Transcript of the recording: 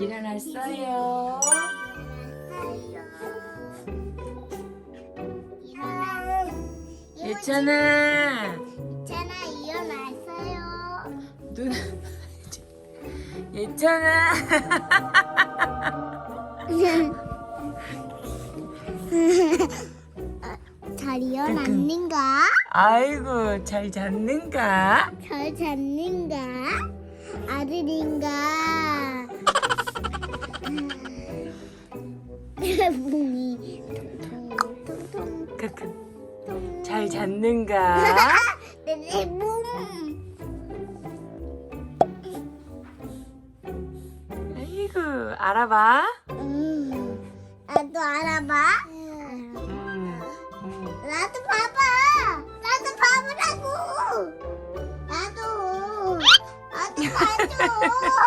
일어났어요. 예찬아. 있잖아 일어났어요. 눈. 예찬아. 잘 일어났는가? 아이고 잘 잤는가? 잘 잤는가? 아들인가? 크크. 잘 잤는가? 내 붕. 아이고 알아봐. 음, 나도 알아봐. 哈哈。